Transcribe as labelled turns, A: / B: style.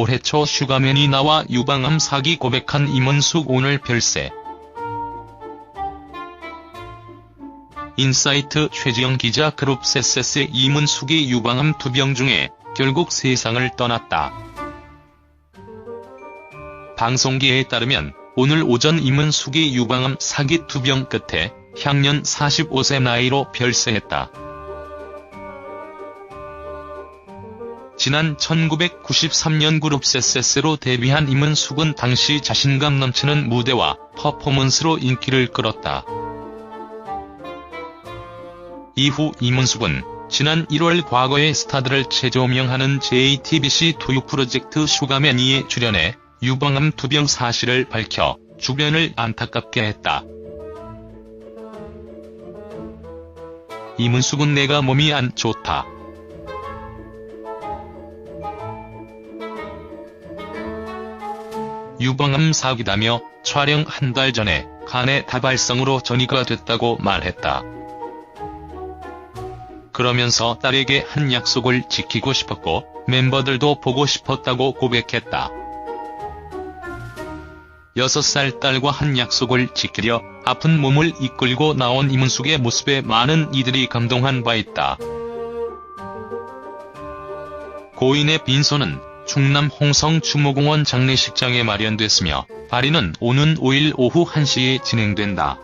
A: 올해 초 슈가맨이 나와 유방암 사기 고백한 임은숙 오늘 별세. 인사이트 최지영 기자 그룹 세세스의 임은숙이 유방암 투병 중에 결국 세상을 떠났다. 방송계에 따르면 오늘 오전 임은숙이 유방암 사기 투병 끝에 향년 45세 나이로 별세했다. 지난 1993년 그룹 세세스로 데뷔한 임은숙은 당시 자신감 넘치는 무대와 퍼포먼스로 인기를 끌었다. 이후 임은숙은 지난 1월 과거의 스타들을 재조명하는 JTBC 토육 프로젝트 슈가맨이에 출연해 유방암 투병 사실을 밝혀 주변을 안타깝게 했다. 임은숙은 내가 몸이 안 좋다. 유방암 사기다며 촬영 한 달 전에 간의 다발성으로 전이가 됐다고 말했다. 그러면서 딸에게 한 약속을 지키고 싶었고 멤버들도 보고 싶었다고 고백했다. 6살 딸과 한 약속을 지키려 아픈 몸을 이끌고 나온 임은숙의 모습에 많은 이들이 감동한 바 있다. 고인의 빈소는 충남 홍성 추모공원 장례식장에 마련됐으며 발인은 오는 5일 오후 1시에 진행된다.